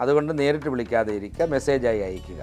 അതുകൊണ്ട് നേരിട്ട് വിളിക്കാതെ ഇരിക്കുക മെസ്സേജായി അയയ്ക്കുക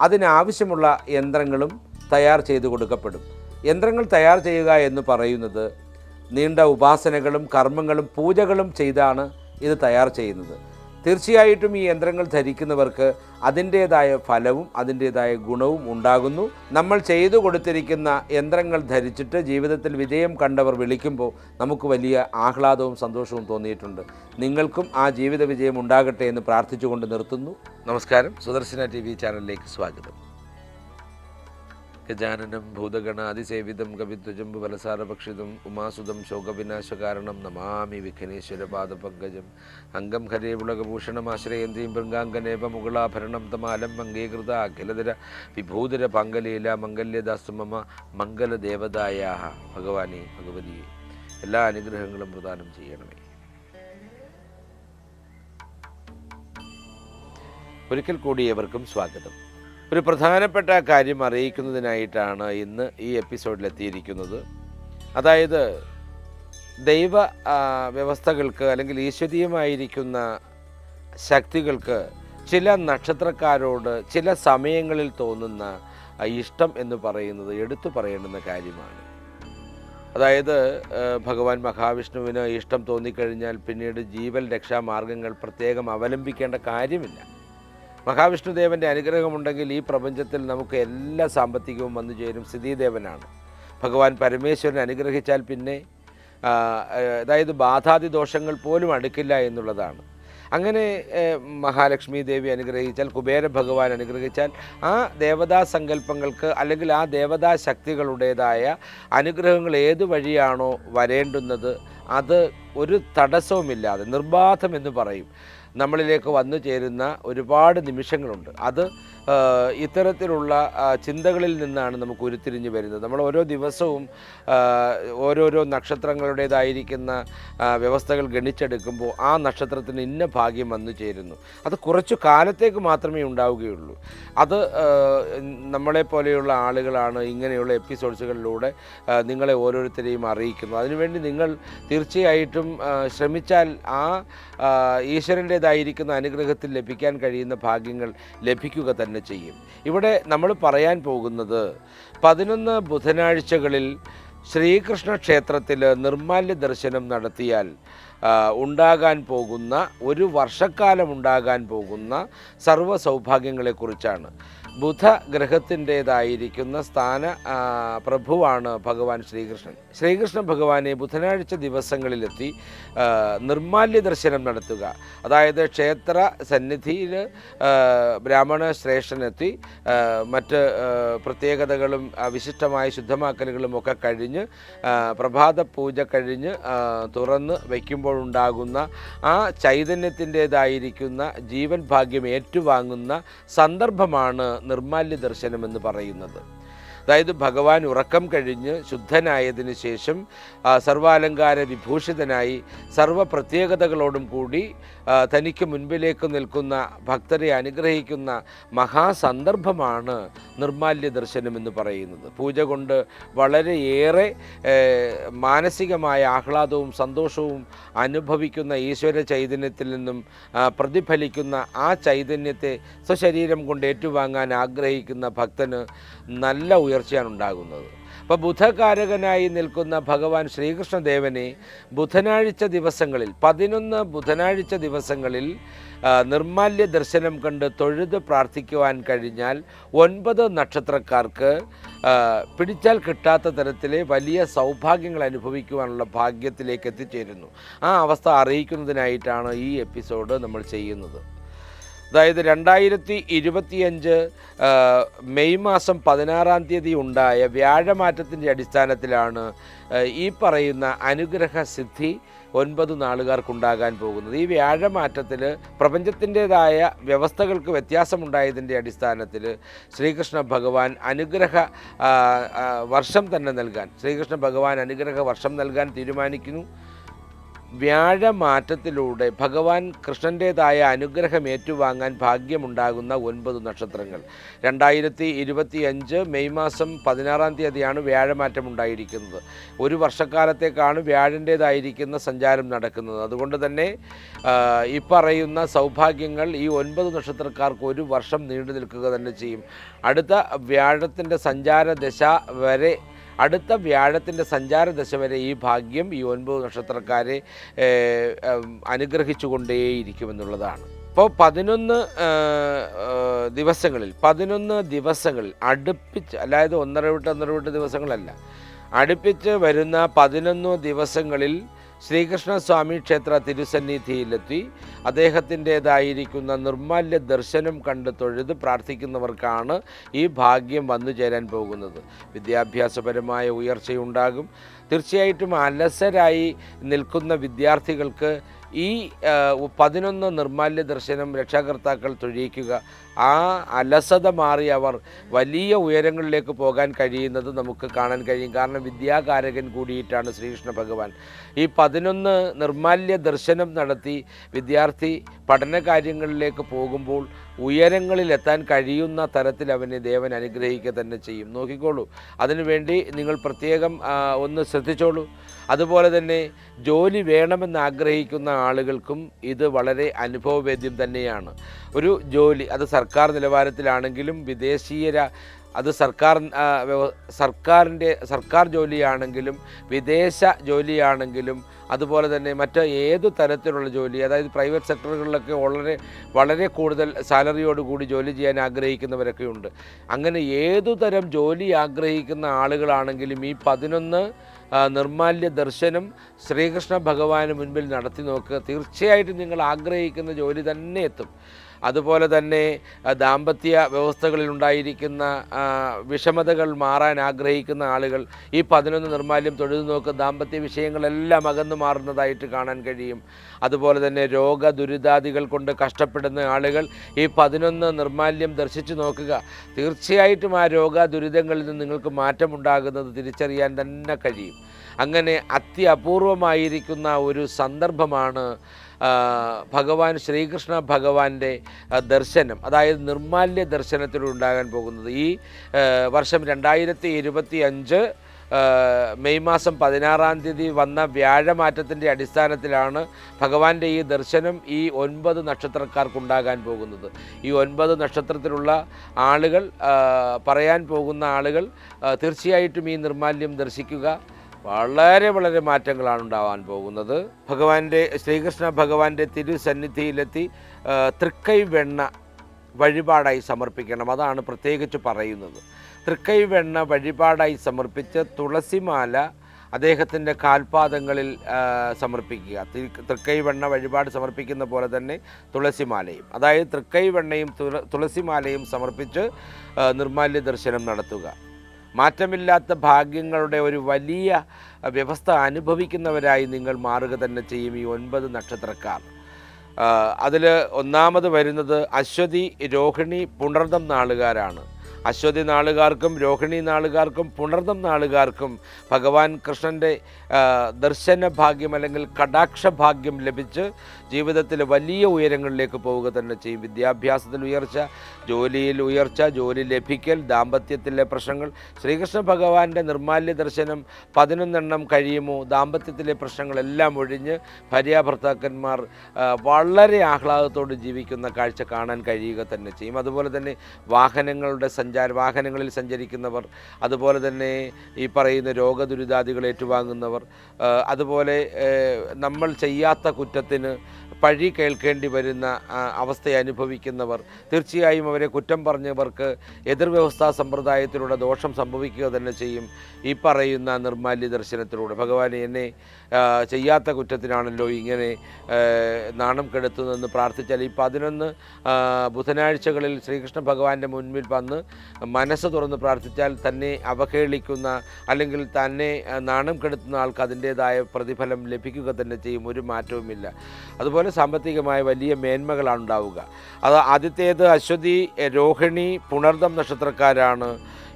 അതിനാവശ്യമുള്ള യന്ത്രങ്ങളും തയ്യാർ ചെയ്തു കൊടുക്കപ്പെടും. യന്ത്രങ്ങൾ തയ്യാർ ചെയ്യുക എന്ന് പറയുന്നത് നീണ്ട ഉപാസനകളും കർമ്മങ്ങളും പൂജകളും ചെയ്താണ് ഇത് തയ്യാർ ചെയ്യുന്നത്. തീർച്ചയായിട്ടും ഈ യന്ത്രങ്ങൾ ധരിക്കുന്നവർക്ക് അതിന്റേതായ ഫലവും അതിന്റേതായ ഗുണവും ഉണ്ടാകുന്നു. നമ്മൾ ചെയ്തു കൊടുത്തിരിക്കുന്ന യന്ത്രങ്ങൾ ധരിച്ചിട്ട് ജീവിതത്തിൽ വിജയം കണ്ടവർ വിളിക്കുമ്പോൾ നമുക്ക് വലിയ ആഹ്ലാദവും സന്തോഷവും തോന്നിയിട്ടുണ്ട്. നിങ്ങൾക്കും ആ ജീവിത വിജയം ഉണ്ടാകട്ടെ എന്ന് പ്രാർത്ഥിച്ചുകൊണ്ട് നിർത്തുന്നു. നമസ്കാരം. സുദർശന ടി വി ചാനലിലേക്ക് സ്വാഗതം. ഗജാനനം ഭൂതഗണാതിസേവിതം കവിത്വജം ബലസാരഭക്ഷിതം ഉമാസുതം ശോകവിനാശകാരണം നമാമി വിഘ്നേശ്വര പാദപങ്കജം അംഗം ഹരേ പുളകഭൂഷണമാശ്രയന്തിയും ഭൃംഗാംഗനേപ മുകളാഭരണം തമാലം അംഗീകൃത അഖിലതര വിഭൂതര പങ്കലീല മംഗല്യദാസുമമ മംഗലദേവതായ ഭഗവാനെ ഭഗവതിയെ എല്ലാ അനുഗ്രഹങ്ങളും പ്രദാനം ചെയ്യണമേ. ഒരിക്കൽ കൂടി ഏവർക്കും സ്വാഗതം. ഒരു പ്രധാനപ്പെട്ട കാര്യം അറിയിക്കുന്നതിനായിട്ടാണ് ഇന്ന് ഈ എപ്പിസോഡിലെത്തിയിരിക്കുന്നത്. അതായത് ദൈവ വ്യവസ്ഥകൾക്ക് അല്ലെങ്കിൽ ഈശ്വരീയമായിരിക്കുന്ന ശക്തികൾക്ക് ചില നക്ഷത്രക്കാരോട് ചില സമയങ്ങളിൽ തോന്നുന്ന ഇഷ്ടം എന്ന് പറയുന്നത് എടുത്തു പറയേണ്ടുന്ന കാര്യമാണ്. അതായത് ഭഗവാൻ മഹാവിഷ്ണുവിന് ഇഷ്ടം തോന്നിക്കഴിഞ്ഞാൽ പിന്നീട് ജീവൻ രക്ഷാമാർഗങ്ങൾ പ്രത്യേകം അവലംബിക്കേണ്ട കാര്യമില്ല. മഹാവിഷ്ണുദേവന്റെ അനുഗ്രഹമുണ്ടെങ്കിൽ ഈ പ്രപഞ്ചത്തിൽ നമുക്ക് എല്ലാ സാമ്പത്തികവും വന്നു ചേരും. സ്ഥിതിദേവനാണ് ഭഗവാൻ പരമേശ്വരൻ അനുഗ്രഹിച്ചാൽ പിന്നെ അതായത് ബാധാതി ദോഷങ്ങൾ പോലും അടുക്കില്ല എന്നുള്ളതാണ്. അങ്ങനെ മഹാലക്ഷ്മി ദേവി അനുഗ്രഹിച്ചാൽ കുബേര ഭഗവാൻ അനുഗ്രഹിച്ചാൽ ആ ദേവതാ സങ്കല്പങ്ങൾക്ക് അല്ലെങ്കിൽ ആ ദേവതാ ശക്തികളുടേതായ അനുഗ്രഹങ്ങൾ ഏത് വഴിയാണോ വരേണ്ടുന്നത് അത് ഒരു തടസ്സവുമില്ലാതെ നിർബാധം എന്ന് പറയും. നമ്മളിലേക്ക് വന്നു ചേരുന്ന ഒരുപാട് നിമിഷങ്ങളുണ്ട്. അത് ഇത്തരത്തിലുള്ള ചിന്തകളിൽ നിന്നാണ് നമുക്ക് ഉരുത്തിരിഞ്ഞ് വരുന്നത്. നമ്മൾ ഓരോ ദിവസവും ഓരോരോ നക്ഷത്രങ്ങളുടേതായിരിക്കുന്ന വ്യവസ്ഥകൾ ഗണിച്ചെടുക്കുമ്പോൾ ആ നക്ഷത്രത്തിന് ഇന്ന ഭാഗ്യം വന്നു ചേരുന്നു. അത് കുറച്ചു കാലത്തേക്ക് മാത്രമേ ഉണ്ടാവുകയുള്ളൂ. അത് നമ്മളെ പോലെയുള്ള ആളുകളാണ് ഇങ്ങനെയുള്ള എപ്പിസോഡ്സുകളിലൂടെ നിങ്ങളെ ഓരോരുത്തരെയും അറിയിക്കുന്നത്. അതിനുവേണ്ടി നിങ്ങൾ തീർച്ചയായിട്ടും ശ്രമിച്ചാൽ ആ, ഈശ്വരന്റേതായിരിക്കുന്ന അനുഗ്രഹത്തിൽ ലഭിക്കാൻ കഴിയുന്ന ഭാഗ്യങ്ങൾ ലഭിക്കുക തന്നെ ചെയ്യും. ഇവിടെ നമ്മൾ പറയാൻ പോകുന്നത് പതിനൊന്ന് ബുധനാഴ്ചകളിൽ ശ്രീകൃഷ്ണ ക്ഷേത്രത്തിൽ നിർമാല്യ ദർശനം നടത്തിയാൽ ഉണ്ടാകാൻ പോകുന്ന ഒരു വർഷക്കാലം ഉണ്ടാകാൻ പോകുന്ന സർവ സൗഭാഗ്യങ്ങളെക്കുറിച്ചാണ്. ബുധ ഗ്രഹത്തിന്റെതായിരിക്കുന്ന സ്ഥാന പ്രഭുവാണ് ഭഗവാൻ ശ്രീകൃഷ്ണൻ. ശ്രീകൃഷ്ണ ഭഗവാനെ ബുധനാഴ്ച ദിവസങ്ങളിലെത്തി നിർമാല്യ ദർശനം നടത്തുക. അതായത് ക്ഷേത്ര സന്നിധിയിൽ ബ്രാഹ്മണ ശ്രേഷ്ഠനെത്തി മറ്റ് പ്രത്യേകതകളും വിശിഷ്ടമായ ശുദ്ധമാക്കലുകളും ഒക്കെ കഴിഞ്ഞ് പ്രഭാത പൂജ കഴിഞ്ഞ് തുറന്ന് വയ്ക്കുമ്പോഴുണ്ടാകുന്ന ആ ചൈതന്യത്തിന്റേതായിരിക്കുന്ന ജീവൻ ഭാഗ്യം ഏറ്റുവാങ്ങുന്ന സന്ദർഭമാണ് നിർമാല്യ ദർശനം എന്ന് പറയുന്നത്. അതായത് ഭഗവാൻ ഉറക്കം കഴിഞ്ഞ് ശുദ്ധനായതിനു ശേഷം സർവാലങ്കാര വിഭൂഷിതനായി സർവ പ്രത്യേകതകളോടും കൂടി തനിക്ക് മുൻപിലേക്ക് നിൽക്കുന്ന ഭക്തരെ അനുഗ്രഹിക്കുന്ന മഹാസന്ദർഭമാണ് നിർമാല്യ ദർശനം എന്ന് പറയുന്നത്. പൂജ കൊണ്ട് വളരെയേറെ മാനസികമായ ആഹ്ലാദവും സന്തോഷവും അനുഭവിക്കുന്ന ഈശ്വര ചൈതന്യത്തിൽ നിന്നും പ്രതിഫലിക്കുന്ന ആ ചൈതന്യത്തെ സ്വശരീരം കൊണ്ട് ഏറ്റുവാങ്ങാൻ ആഗ്രഹിക്കുന്ന ഭക്തന് നല്ല ഉയർച്ചയാണ് ഉണ്ടാകുന്നത് അപ്പോൾ ബുധകാരകനായി നിൽക്കുന്ന ഭഗവാൻ ശ്രീകൃഷ്ണദേവനെ ബുധനാഴ്ച ദിവസങ്ങളിൽ പതിനൊന്ന് ബുധനാഴ്ച ദിവസങ്ങളിൽ നിർമാല്യ ദർശനം കണ്ട് തൊഴുത് പ്രാർത്ഥിക്കുവാൻ കഴിഞ്ഞാൽ ഒൻപത് നക്ഷത്രക്കാർക്ക് പിടിച്ചാൽ കിട്ടാത്ത തരത്തിലെ വലിയ സൗഭാഗ്യങ്ങൾ അനുഭവിക്കുവാനുള്ള ഭാഗ്യത്തിലേക്ക് എത്തിച്ചേരുന്നു. ആ അവസ്ഥ അറിയിക്കുന്നതിനായിട്ടാണ് ഈ എപ്പിസോഡ് നമ്മൾ ചെയ്യുന്നത്. അതായത് രണ്ടായിരത്തി ഇരുപത്തിയഞ്ച് മെയ് മാസം പതിനാറാം തീയതി ഉണ്ടായ വ്യാഴമാറ്റത്തിന്റെ അടിസ്ഥാനത്തിലാണ് ഈ പറയുന്ന അനുഗ്രഹ സിദ്ധി ഒൻപത് നാളുകാർക്കുണ്ടാകാൻ പോകുന്നത്. ഈ വ്യാഴമാറ്റത്തിൽ പ്രപഞ്ചത്തിന്റെതായ വ്യവസ്ഥകൾക്ക് വ്യത്യാസമുണ്ടായതിന്റെ അടിസ്ഥാനത്തിൽ ശ്രീകൃഷ്ണ ഭഗവാൻ അനുഗ്രഹ വർഷം തന്നെ നൽകാൻ ശ്രീകൃഷ്ണ ഭഗവാൻ അനുഗ്രഹ വർഷം നൽകാൻ തീരുമാനിക്കുന്നു. വ്യാഴമാറ്റത്തിലൂടെ ഭഗവാൻ കൃഷ്ണന്റേതായ അനുഗ്രഹം ഏറ്റുവാങ്ങാൻ ഭാഗ്യമുണ്ടാകുന്ന ഒൻപത് നക്ഷത്രങ്ങൾ. രണ്ടായിരത്തി ഇരുപത്തിയഞ്ച് മെയ് മാസം പതിനാറാം തീയതിയാണ് വ്യാഴമാറ്റം ഉണ്ടായിരിക്കുന്നത്. ഒരു വർഷക്കാലത്തേക്കാണ് വ്യാഴന്റേതായിരിക്കുന്ന സഞ്ചാരം നടക്കുന്നത്. അതുകൊണ്ട് തന്നെ ഈ പറയുന്ന സൗഭാഗ്യങ്ങൾ ഈ ഒൻപത് നക്ഷത്രക്കാർക്ക് ഒരു വർഷം നീണ്ടു നിൽക്കുക തന്നെ ചെയ്യും. അടുത്ത വ്യാഴത്തിന്റെ സഞ്ചാര ദശ വരെ അടുത്ത വ്യാഴത്തിന്റെ സഞ്ചാര ദശ വരെ ഈ ഭാഗ്യം ഈ ഒൻപത് നക്ഷത്രക്കാരെ അനുഗ്രഹിച്ചുകൊണ്ടേയിരിക്കുമെന്നുള്ളതാണ്. ഇപ്പോൾ പതിനൊന്ന് ദിവസങ്ങളിൽ പതിനൊന്ന് ദിവസങ്ങളിൽ അടുപ്പിച്ച് അതായത് ഒന്നര വിട്ട് ഒന്നര വിട്ട് ദിവസങ്ങളല്ല അടുപ്പിച്ച് വരുന്ന പതിനൊന്ന് ദിവസങ്ങളിൽ ശ്രീകൃഷ്ണസ്വാമി ക്ഷേത്ര തിരുസന്നിധിയിലെത്തി. അദ്ദേഹത്തിന്റേതായിരിക്കുന്ന നിർമാല്യ ദർശനം കണ്ട് തൊഴുത് പ്രാർത്ഥിക്കുന്നവർക്കാണ് ഈ ഭാഗ്യം വന്നു ചേരാൻ പോകുന്നത്. വിദ്യാഭ്യാസപരമായ ഉയർച്ചയുണ്ടാകും. തീർച്ചയായിട്ടും അലസരായി നിൽക്കുന്ന വിദ്യാർത്ഥികൾക്ക് ഈ പതിനൊന്ന് നിർമാല്യ ദർശനം രക്ഷാകർത്താക്കൾ തൊഴിയിക്കുക ആ അലസത മാറി അവർ വലിയ ഉയരങ്ങളിലേക്ക് പോകാൻ കഴിയുന്നത് നമുക്ക് കാണാൻ കഴിയും. കാരണം വിദ്യാകാരകൻ കൂടിയിട്ടാണ് ശ്രീകൃഷ്ണ ഭഗവാൻ. ഈ പതിനൊന്ന് നിർമാല്യ ദർശനം നടത്തി വിദ്യാർത്ഥി പഠന കാര്യങ്ങളിലേക്ക് പോകുമ്പോൾ ഉയരങ്ങളിലെത്താൻ കഴിയുന്ന തരത്തിൽ അവനെ ദേവൻ അനുഗ്രഹിക്കുക തന്നെ ചെയ്യും. നോക്കിക്കോളൂ. അതിനുവേണ്ടി നിങ്ങൾ പ്രത്യേകം ഒന്ന് ശ്രദ്ധിച്ചോളൂ. അതുപോലെ തന്നെ ജോലി വേണമെന്ന് ആഗ്രഹിക്കുന്ന ആളുകൾക്കും ഇത് വളരെ അനുഭവവേദ്യം തന്നെയാണ്. ഒരു ജോലി അത് സർക്കാർ നിലവാരത്തിലാണെങ്കിലും വിദേശീയര അത് സർക്കാർ സർക്കാരിന്റെ സർക്കാർ ജോലിയാണെങ്കിലും വിദേശ ജോലിയാണെങ്കിലും അതുപോലെ തന്നെ മറ്റ് ഏത് തരത്തിലുള്ള ജോലി അതായത് പ്രൈവറ്റ് സെക്ടറുകളിലൊക്കെ വളരെ വളരെ കൂടുതൽ സാലറിയോടുകൂടി ജോലി ചെയ്യാൻ ആഗ്രഹിക്കുന്നവരൊക്കെ ഉണ്ട്. അങ്ങനെ ഏതു തരം ജോലി ആഗ്രഹിക്കുന്ന ആളുകളാണെങ്കിലും ഈ പതിനൊന്ന് നിർമാല്യ ദർശനം ശ്രീകൃഷ്ണ ഭഗവാന് മുൻപിൽ നടത്തി നോക്കുക. തീർച്ചയായിട്ടും നിങ്ങൾ ആഗ്രഹിക്കുന്ന ജോലി തന്നെ എത്തും. അതുപോലെ തന്നെ ദാമ്പത്യ വ്യവസ്ഥകളിൽ ഉണ്ടായിരിക്കുന്ന വിഷമതകൾ മാറാൻ ആഗ്രഹിക്കുന്ന ആളുകൾ ഈ പതിനൊന്ന് നിർമാല്യം തൊഴുതു നോക്കുക ദാമ്പത്യ വിഷയങ്ങളെല്ലാം അകന്നു മാറുന്നതായിട്ട് കാണാൻ കഴിയും. അതുപോലെ തന്നെ രോഗ ദുരിതാദികൾ കൊണ്ട് കഷ്ടപ്പെടുന്ന ആളുകൾ ഈ പതിനൊന്ന് നിർമാല്യം ദർശിച്ചു നോക്കുക. തീർച്ചയായിട്ടും ആ രോഗ ദുരിതങ്ങളിൽ നിന്ന് നിങ്ങൾക്ക് മാറ്റമുണ്ടാകുന്നത് തിരിച്ചറിയാൻ തന്നെ കഴിയും. അങ്ങനെ അത്യപൂർവമായിരിക്കുന്ന ഒരു സന്ദർഭമാണ് ഭഗവാൻ ശ്രീകൃഷ്ണ ഭഗവാന്റെ ദർശനം അതായത് നിർമാല്യ ദർശനത്തിലൂടെ ഉണ്ടാകാൻ പോകുന്നത്. ഈ വർഷം രണ്ടായിരത്തി ഇരുപത്തി അഞ്ച് മെയ് മാസം പതിനാറാം തീയതി വന്ന വ്യാഴമാറ്റത്തിന്റെ അടിസ്ഥാനത്തിലാണ് ഭഗവാന്റെ ഈ ദർശനം ഈ ഒൻപത് നക്ഷത്രക്കാർക്കുണ്ടാകാൻ പോകുന്നത്. ഈ ഒൻപത് നക്ഷത്രത്തിലുള്ള ആളുകൾ പറയാൻ പോകുന്ന ആളുകൾ തീർച്ചയായിട്ടും ഈ നിർമാല്യം ദർശിക്കുക. വളരെ വളരെ മാറ്റങ്ങളാണ് ഉണ്ടാവാൻ പോകുന്നത്. ഭഗവാന്റെ ശ്രീകൃഷ്ണ ഭഗവാന്റെ തിരുസന്നിധിയിലെത്തി തൃക്കൈ വെണ്ണ വഴിപാടായി സമർപ്പിക്കണം. അതാണ് പ്രത്യേകിച്ച് പറയുന്നത്. തൃക്കൈ വെണ്ണ വഴിപാടായി സമർപ്പിച്ച് തുളസിമാല അദ്ദേഹത്തിന്റെ കാൽപാദങ്ങളിൽ സമർപ്പിക്കുക. തൃക്കൈ വെണ്ണ വഴിപാട് സമർപ്പിക്കുന്ന പോലെ തന്നെ തുളസിമാലയും അതായത് തൃക്കൈ വെണ്ണയും തുള- തുളസിമാലയും സമർപ്പിച്ച് നിർമാല്യ ദർശനം നടത്തുക. മാറ്റമില്ലാത്ത ഭാഗ്യങ്ങളുടെ ഒരു വലിയ വ്യവസ്ഥ അനുഭവിക്കുന്നവരായി നിങ്ങൾ മാറുക തന്നെ ചെയ്യും ഈ ഒൻപത് നക്ഷത്രക്കാർ. അതിൽ ഒന്നാമത് വരുന്നത് അശ്വതി രോഹിണി പുണർദം നാളുകാരാണ്. അശ്വതി നാളുകാർക്കും രോഹിണി നാളുകാർക്കും പുണർദം നാളുകാർക്കും ഭഗവാൻ കൃഷ്ണന്റെ ദർശന ഭാഗ്യം അല്ലെങ്കിൽ കടാക്ഷ ഭാഗ്യം ലഭിച്ച് ജീവിതത്തിൽ വലിയ ഉയരങ്ങളിലേക്ക് പോവുക തന്നെ ചെയ്യും. വിദ്യാഭ്യാസത്തിൽ ഉയർച്ച ജോലിയിൽ ഉയർച്ച ജോലി ലഭിക്കൽ ദാമ്പത്യത്തിലെ പ്രശ്നങ്ങൾ. ശ്രീകൃഷ്ണ ഭഗവാന്റെ നിർമാല്യ ദർശനം പതിനൊന്നെണ്ണം കഴിയുമോ? ദാമ്പത്യത്തിലെ പ്രശ്നങ്ങളെല്ലാം ഒഴിഞ്ഞ് ഭാര്യാഭർത്താക്കന്മാർ വളരെ ആഹ്ലാദത്തോടെ ജീവിക്കുന്ന കാഴ്ച കാണാൻ കഴിയുക തന്നെ ചെയ്യും. അതുപോലെ തന്നെ വാഹനങ്ങളുടെ സഞ്ചാര വാഹനങ്ങളിൽ സഞ്ചരിക്കുന്നവർ അതുപോലെ തന്നെ ഈ പറയുന്ന രോഗദുരിതാദികൾ ഏറ്റുവാങ്ങുന്നവർ അതുപോലെ നമ്മൾ ചെയ്യാത്ത കുറ്റത്തിന് പഴി കേൾക്കേണ്ടി വരുന്ന അവസ്ഥ അനുഭവിക്കുന്നവർ തീർച്ചയായും അവരെ കുറ്റം പറഞ്ഞവർക്ക് എതിർവ്യവസ്ഥാ സമ്പ്രദായത്തിലൂടെ ദോഷം സംഭവിക്കുക തന്നെ ചെയ്യും. ഈ പറയുന്ന നിർമാല്യ ദർശനത്തിലൂടെ. ഭഗവാൻ എന്നെ ചെയ്യാത്ത കുറ്റത്തിനാണല്ലോ ഇങ്ങനെ നാണം കെടുത്തുന്നതെന്ന് പ്രാർത്ഥിച്ചാൽ ഈ പതിനൊന്ന് ബുധനാഴ്ചകളിൽ ശ്രീകൃഷ്ണ ഭഗവാന്റെ മുൻപിൽ വന്ന് മനസ്സ് തുറന്ന് പ്രാർത്ഥിച്ചാൽ തന്നെ അവഹേളിക്കുന്ന അല്ലെങ്കിൽ തന്നെ നാണം കെടുത്തുന്ന ആൾക്ക് അതിന്റേതായ പ്രതിഫലം ലഭിക്കുക തന്നെ ചെയ്യും. ഒരു മാറ്റവുമില്ല. അതുപോലെ സാമ്പത്തികമായ വലിയ മേന്മകളാണ് ഉണ്ടാവുക അത് ആദ്യത്തേത് അശ്വതി രോഹിണി പുണർദം നക്ഷത്രക്കാരാണ്.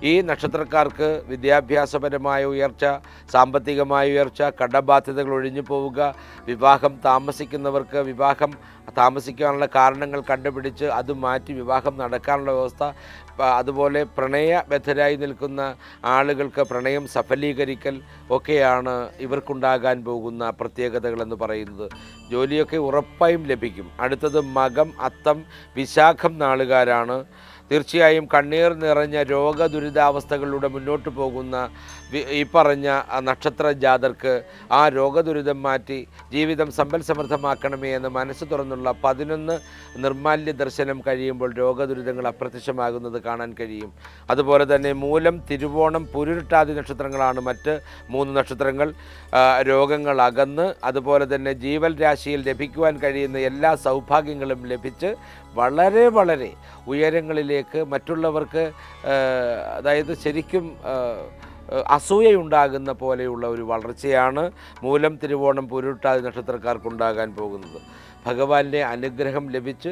ഈ നക്ഷത്രക്കാർക്ക് വിദ്യാഭ്യാസപരമായ ഉയർച്ച സാമ്പത്തികമായ ഉയർച്ച കടബാധ്യതകൾ ഒഴിഞ്ഞു പോവുക വിവാഹം താമസിക്കുന്നവർക്ക് വിവാഹം താമസിക്കാനുള്ള കാരണങ്ങൾ കണ്ടുപിടിച്ച് അത് മാറ്റി വിവാഹം നടക്കാനുള്ള വ്യവസ്ഥ അതുപോലെ പ്രണയബദ്ധരായി നിൽക്കുന്ന ആളുകൾക്ക് പ്രണയം സഫലീകരിക്കൽ ഒക്കെയാണ് ഇവർക്കുണ്ടാകാൻ പോകുന്ന പ്രത്യേകതകളെന്ന് പറയുന്നത്. ജോലിയൊക്കെ ഉറപ്പായും ലഭിക്കും. അടുത്തത് മകം അത്തം വിശാഖം നാളുകാരാണ്. തീർച്ചയായും കണ്ണീർ നിറഞ്ഞ രോഗദുരിതാവസ്ഥകളിലൂടെ മുന്നോട്ട് പോകുന്ന ഈ പറഞ്ഞ നക്ഷത്ര ജാതർക്ക് ആ രോഗദുരിതം മാറ്റി ജീവിതം സമ്പൽ സമൃദ്ധമാക്കണമേ എന്ന് മനസ്സ് തുറന്നുള്ള പതിനൊന്ന് നിർമാല്യ ദർശനം കഴിയുമ്പോൾ രോഗദുരിതങ്ങൾ അപ്രത്യക്ഷമാകുന്നത് കാണാൻ കഴിയും. അതുപോലെ തന്നെ മൂലം തിരുവോണം പുരുട്ടാതി നക്ഷത്രങ്ങളാണ് മറ്റ് മൂന്ന് നക്ഷത്രങ്ങൾ. രോഗങ്ങൾ അകന്ന് അതുപോലെ തന്നെ ജീവൽ രാശിയിൽ ലഭിക്കുവാൻ കഴിയുന്ന എല്ലാ സൗഭാഗ്യങ്ങളും ലഭിച്ച് വളരെ വളരെ ഉയരങ്ങളിലേക്ക് മറ്റുള്ളവർക്ക് അതായത് ശരിക്കും അസൂയയുണ്ടാകുന്ന പോലെയുള്ള ഒരു വളർച്ചയാണ് മൂലം തിരുവോണം പുരുട്ടാതി നക്ഷത്രക്കാർക്കുണ്ടാകാൻ പോകുന്നത്. ഭഗവാന്റെ അനുഗ്രഹം ലഭിച്ച്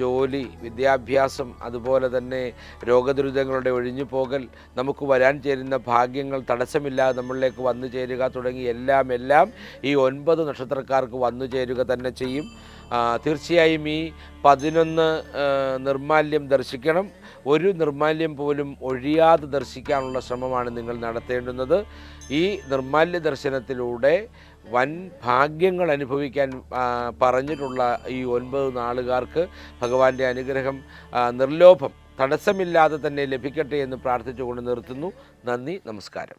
ജോലി വിദ്യാഭ്യാസം അതുപോലെ തന്നെ രോഗദുരിതങ്ങളുടെ ഒഴിഞ്ഞു പോകൽ നമുക്ക് വരാൻ ചേരുന്ന ഭാഗ്യങ്ങൾ തടസ്സമില്ലാതെ നമ്മളിലേക്ക് വന്നു ചേരുക തുടങ്ങി എല്ലാം എല്ലാം ഈ ഒൻപത് നക്ഷത്രക്കാർക്ക് വന്നു ചേരുക തന്നെ ചെയ്യും. തീർച്ചയായും ഈ പതിനൊന്ന് നിർമാല്യം ദർശിക്കണം. ഒരു നിർമാല്യം പോലും ഒഴിയാതെ ദർശിക്കാനുള്ള ശ്രമമാണ് നിങ്ങൾ നടത്തേണ്ടുന്നത്. ഈ നിർമാല്യ ദർശനത്തിലൂടെ വൻ ഭാഗ്യങ്ങൾ അനുഭവിക്കാൻ പറഞ്ഞിട്ടുള്ള ഈ ഒൻപത് നാളുകാർക്ക് ഭഗവാന്റെ അനുഗ്രഹം നിർലോഭം തടസ്സമില്ലാതെ തന്നെ ലഭിക്കട്ടെ എന്ന് പ്രാർത്ഥിച്ചുകൊണ്ട് നിർത്തുന്നു. നന്ദി നമസ്കാരം.